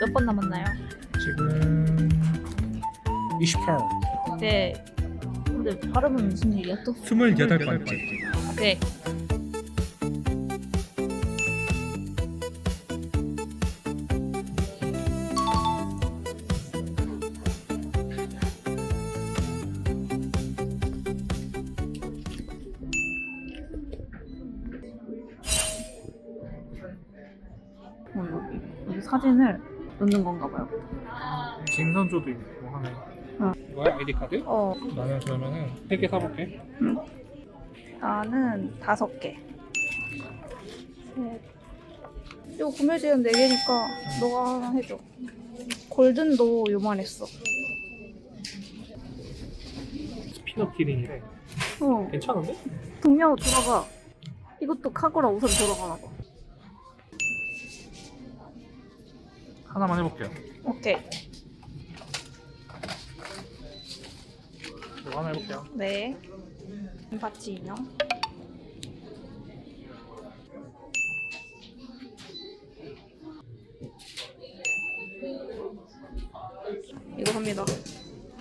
몇 번 남았나요? 지금 28 네. 근데 발음은 무슨 얘기야 또? 28번째 네. 어, 여기, 여기 사진을 넣는 건가 봐요. 진선조도 있고 하네 응. 이거야 아이디 카드? 어, 나는 그러면은 3개 사볼게 나는 다섯 개. 셋. 이거 구매지는 네 개니까 너가 하나 해줘. 골든도 요만했어. 스피너 키링이래 어, 괜찮은데? 동료 돌아가. 이것도 카고라 우선 돌아가나 봐. 하나만 해볼게요 오케이. 이거 하나 해볼게요 네. 바치 인형. 이거 합니다.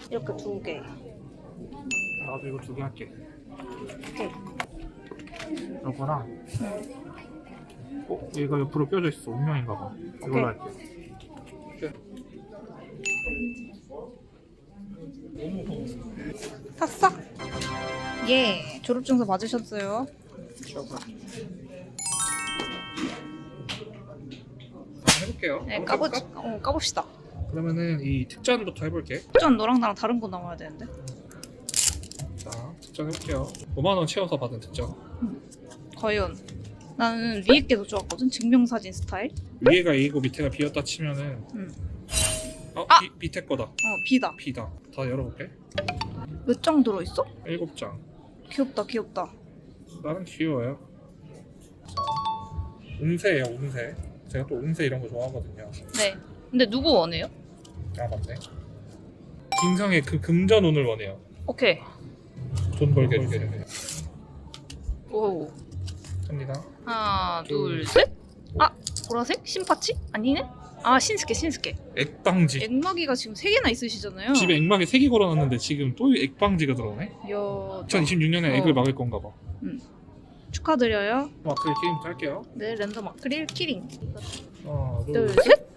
이렇게 두 개. 나도 이거 두 개 할게 오케이. 이거랑 어? 얘가 옆으로 껴져 있어 운명인가 봐 이걸로 오케이. 할게 예. 졸업증서 받으셨어요? 한번 해볼게요 네, 한번 까보, 까볼까? 어, 까봅시다. 그러면은 이 특전부터 해볼게 전 너랑 나랑 다른 거 나와야 되는데. 자 특전 해볼게요 5만 원 채워서 받은 특전 과연 나는 위에 게 더 좋았거든. 증명사진 스타일. 위에가 A고 밑에가 B였다 치면은 응. 어? 아! 비, 밑에 거다 어, B다. B다 다 열어볼게 몇 장 들어있어? 7장 귀엽다, 귀엽다. 나는 귀여워요 자 운세예요 운세 제가 또 운세 이런 거 좋아하거든요 네. 근데 누구 원해요? 아 맞네 김성의 그 금전 운을 원해요 오케이. 돈 벌게 해주게 오. 합니다 하나, 둘, 둘, 셋. 아, 보라색? 신파치? 아니네? 아, 신스케, 신스케. 액방지 액마기가 지금 세 개나 있으시잖아요. 집에 액막에 3개 걸어놨는데 지금 또 액방지가 들어오네 이야, 2026년에 어. 액을 막을 건가 봐 축하드려요. 마크를 게임부터 할게요 네, 랜덤 아크릴 키링. 하나 둘, 둘셋 셋.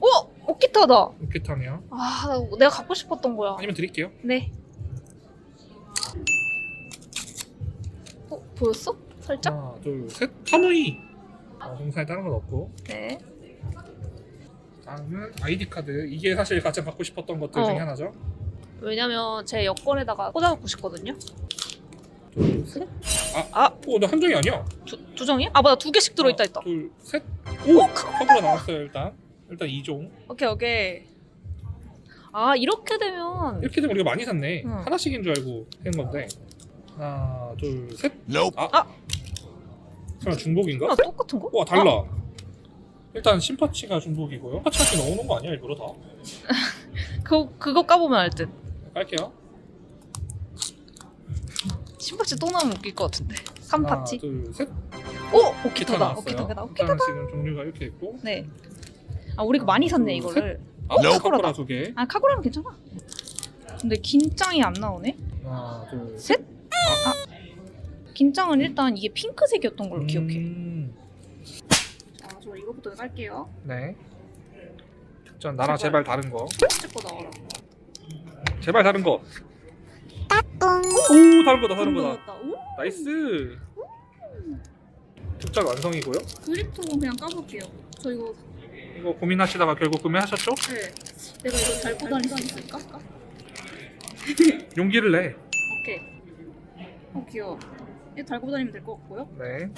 오! 오키타다. 이렇게 타네요 아, 나- 내가 갖고 싶었던 거야. 아니면 드릴게요 네. 어, 보였어? 살짝? 하나 둘셋 카무이 어, 동사에 다른 건 없고 네. 다음은 아이디 카드 이게 사실 가장 갖고 싶었던 것들 어. 중에 하나죠 왜냐면 제 여권에다가 꽂아놓고 싶거든요. 둘셋 아, 오 나 한 장이 아니야 두, 두 장이야? 아, 맞아. 두 개씩 들어있다 했다. 둘셋 오! 컵으로 나왔어요 일단 일단 2종 오케이, 오케이. 아, 이렇게 되면 이렇게 되면 우리가 많이 샀네 응. 하나씩인 줄 알고 한 건데 하나 둘셋 아! 아! 설마 중복인가? 아, 똑같은 거? 와 달라 일단 심파치가 중복이고요 심파치한테 넣어놓은 거 아니야 일부러 다 그, 그거 까보면 알 듯. 깔게요 신파치 또 나오면 웃길 것 같은데. 삼파치? 하나 둘셋 오! 기타 오키타다. 나왔어요 오키타다. 일단 오키타다. 지금 종류가 이렇게 있고 네. 아, 우리가 많이 샀네, 이거를. 아 Nope. 두개 아, 카고라면 괜찮아. 근데 긴장이 안 나오네? 하나 둘 셋? 아. 긴장은 일단 이게 핑크색이었던 걸로 기억해. 음, 자, 저 이거부터 깔게요. 네 특전 나랑 제발 다른 거 첫째 거 나와라. 제발 다른 거 오 다른 거다 다른 거다. 오? 나이스 특전 완성이고요 그립토 그냥 까볼게요. 저 이거 이거 고민하시다가 결국 구매하셨죠? 네. 내가 이거 잘 보다닐 수 있을까? 용기를 내 오케이. 어 귀여워. 이거 달고 다니면 될 것 같고요. 네.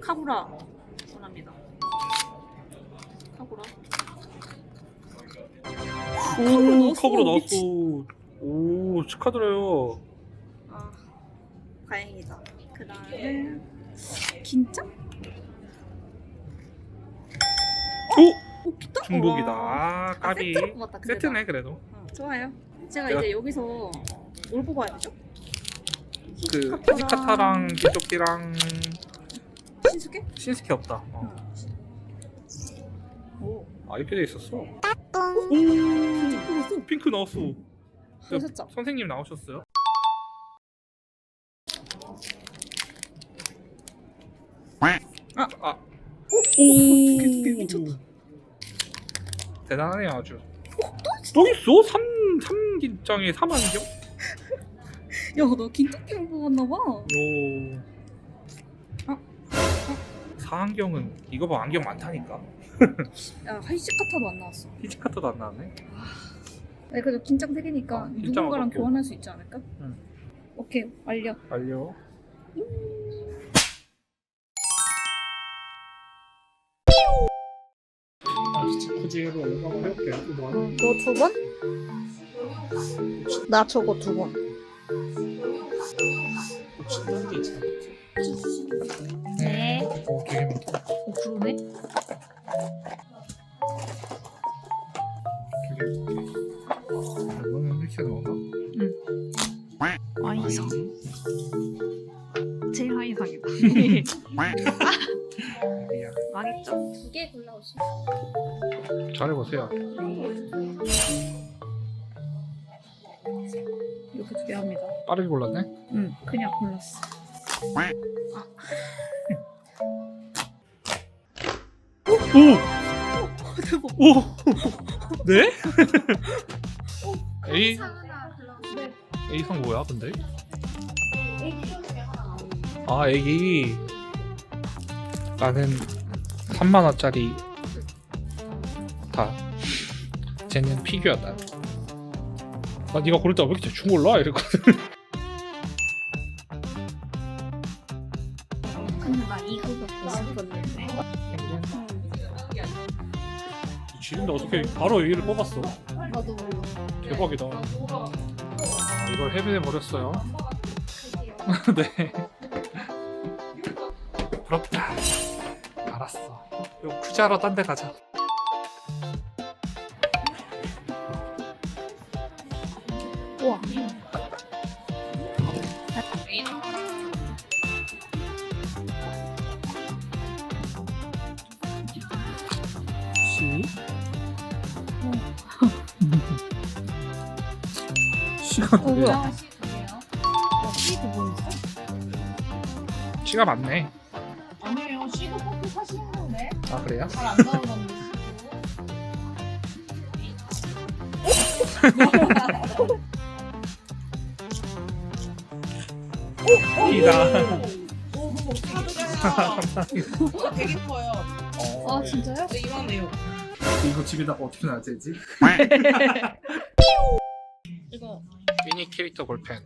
카구라 원합니다. 카구라. 오. 컵으로. 미친. 오, 축하드려요. 아 다행이다. 그 다음에 긴장? 오, 중복이다. 와. 아, 까비. 세트로 뽑았다, 근데 세트네, 그래도. 어, 좋아요. 제가 내가- 이제 여기서 뭘 뽑아야 되죠? 그 키즈카타랑 개토끼랑 신숙해? 신스케 없다. 어. 오. 아이패드에 있었어. 오, 뽑았어. 핑크 나왔어. 보셨죠? 선생님 나오셨어요? 아. 아. 오. 미쳤다. 대단하네요 아주. 또 있어? 삼 삼기장에 삼안경? 야, 너 긴딱기만 뽑았나봐. 요. 어? 사안경은 이거 봐 안경 많다니까. 야, 하이식 카타도 안 나왔어. 히치카트도 안 나왔네. 아니, 그래도 긴장 어, 긴장 누군가랑 어떻게? 교환할 수 있지 않을까? 응. 오케이, 알려. 알려. 아, 굳이로 얼마나 해볼게. 이거 하나. 너두 번? 나 저거 두 번. 진한 게 있잖 망했죠? 두개 골라오시면. 잘해보세요. 이렇게 두 개 합니다. 빠르게 골랐네? 응, 그냥 골랐어. 오! 대박. 오! 네? A, 네. A상 뭐야, 근데? 아, 애기. 나는 3만 원짜리 다. 쟤는 피규어다. 나 니가 고를 때 왜 이렇게 대충 골라? 이랬거든. 근데 나 이거 갖고 싶었는데. 지린데 어떻게 바로 A를 뽑았어? 대박이다. 아, 이걸 해변에 버렸어요. 네. 부럽다. 알았어. 요 쿠자로 딴 데 가자. 우와. 시. 시간 어, 왜? 뭐야? 시가 많네. 아 그래요? 잘 안 나오던데. 이다. 오, 되게 커요. 아, 진짜요? 네, 이만해요. 이거 집에다가 어떻게 놔야지? 이거 미니 캐릭터 볼펜.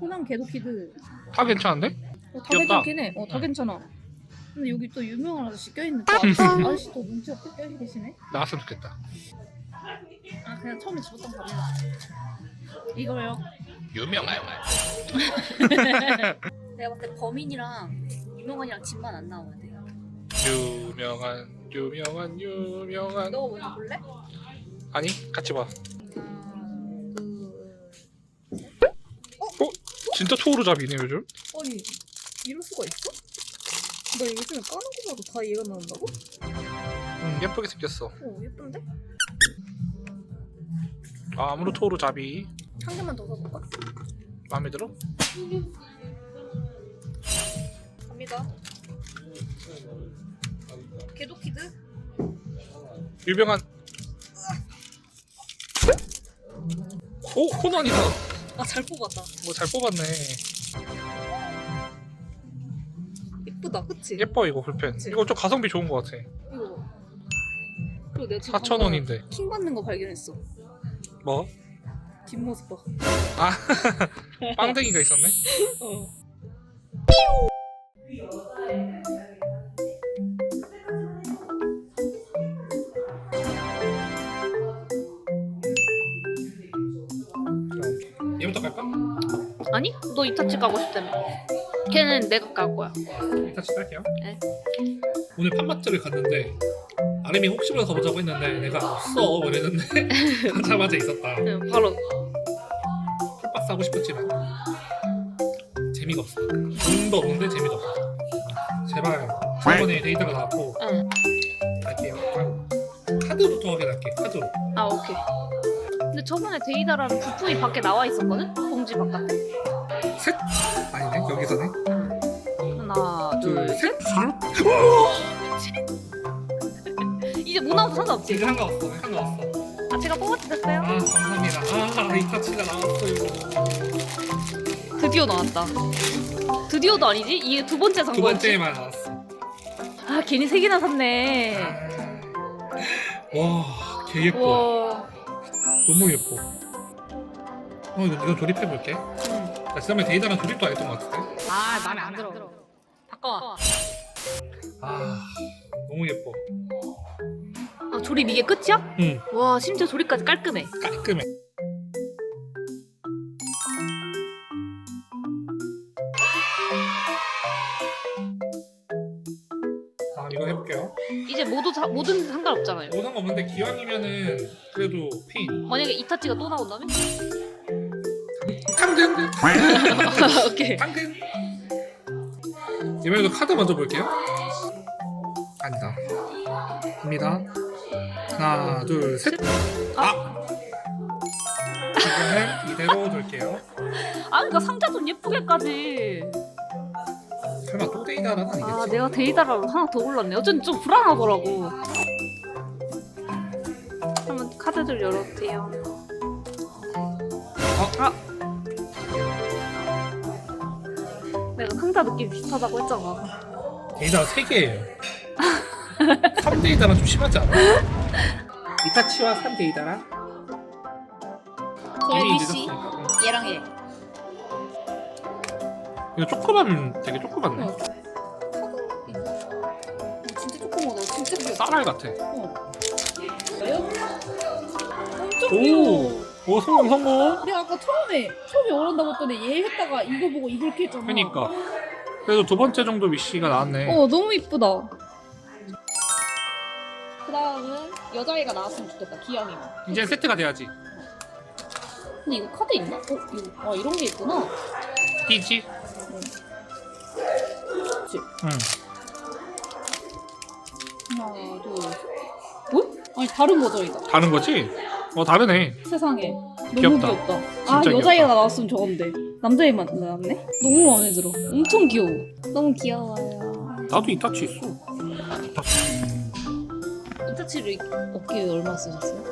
호남 개도키드. 다 괜찮은데? 어, 다 귀엽다. 괜찮긴 해. 어, 다 괜찮아. 근데 여기 또 유명한 아저씨 껴있는 거 아저씨, 아저씨 더 눈치 없게 껴 계시네? 나왔으면 좋겠다. 아, 그냥 처음에 집었던 밥이야. 이거요. 유명한. 내가 봤을 때 범인이랑 유명한이랑 집만 안 나와야 돼. 유명한 유명한 유명한. 너 먼저 볼래? 아니 같이 봐. 하나, 둘, 어? 진짜 초우르잡이네 요즘? 아니, 이럴 수가 있어? 나 요즘에 까는 거 봐도 다 얘가 나온다고? 응 예쁘게 생겼어. 어, 예쁜데? 아 아무로 초우르잡이 한 개만 더 사볼까? 마음에 들어? 갑니다. 개도키드? 유명한. 오 코난이다. 아, 잘 뽑았다. 뭐 잘 뽑았네. 예쁘다, 그치? 예뻐 이거 볼펜. 그치? 이거 좀 가성비 좋은 것 같아. 이거. 그리고 내가 지금 4천 원인데. 방금 킹 받는 거 발견했어. 뭐? 뒷모습 봐. 아 빵댕이가 있었네. 어. 얘부터 갈까? 아니? 너 이타치 가고 싶다며. 걔는 내가 갈 거야. 일단 시작할게요. 네. 오늘 팜마트를 갔는데 아름이 혹시 몰라 가보자고 했는데 내가 없어 이랬는데 가자마자 있었다. 응, 바로. 풀박스 하고 싶었지만 재미가 없어. 돈도 없는데 재미도 없어. 제발 저번에 데이터가 나왔고 응. 갈게요. 카드부터 확인할게. 카드로. 아 오케이. 근데 저번에 데이다라는 부품이 밖에 나와 있었거든? 봉지 바깥에. 셋. 아니네. 여기서네. 하나 둘, 둘 셋. 이제 못 나와도 상관없지. 이제 상관없어. 상관없어. 아 제가 뽑아도 됐어요? 아 감사합니다. 아 이타치가 나왔어요. 드디어 나왔다. 드디어도 아니지? 이게 두 번째 산 두 거였지? 번째만 나왔어. 아 괜히 세 개나 샀네. 와, 개 예뻐. 와. 너무 예뻐. 어 이거 이거 조립해 볼게. 응. 나 지난번에 데이터랑 조립도 안 했던 것 같은데. 아 마음에 안 들어. 바꿔. 아 너무 예뻐. 아 조립 이게 끝이야? 응 와 심지어 조립까지 깔끔해. 깔끔해. 이제 모두 사, 뭐든 상관없잖아요. 모든 거 없는데 기왕이면은 그래도 페인. 만약에 이타치가 또 나온다면? 당근. 오케이. 당근. 이번에도 카드 먼저 볼게요. 아니다. 갑니다. 하나, 둘, 셋. 아. 이번엔 이대로 둘게요. 아 그러니까 상자 좀 예쁘게까지. 설마 또 데이다라는 아니겠지? 아 내가 데이다라로 하나 더 골랐네. 어쩐 좀 불안하더라고. 한번 카드들 열어주세요. 아. 내가 상자 느낌 비슷하다고 했잖아. 데이다가 3개예요. 3데이다랑 좀 심하지 않아? 이타치와 3데이다랑 저희 이미 미씨 늦었으니까. 얘랑 얘. 이거 조그만 되게 조그맣네. 어. 진짜 조그마다. 진짜 귀엽다. 쌀알 같아. 엄청 귀여워. 오, 성공 성공. 내가 아까 처음에 처음에 오른다고 했더니 얘 했다가 이거 보고 이걸 했잖아. 그니까. 그래도 두 번째 정도 미씨가 나왔네. 어 너무 이쁘다. 그 다음은 여자애가 나왔으면 좋겠다. 기왕이면. 이제 세트가 돼야지. 근데 이거 카드 있나? 어 이거 아 이런 게 있구나. 띠지? 그치? 응. 하나 둘. 어? 아니 다른 버전이다. 다른 거지? 어 다르네. 세상에. 너무 귀엽다. 귀엽다. 진짜 아. 여자애가 나왔으면 저건데 남자애만 나왔네? 너무 마음에 들어. 엄청 귀여워. 너무 귀여워요. 나도 이타치 있어. 이타치를 어깨에 얼마 쓰셨어요?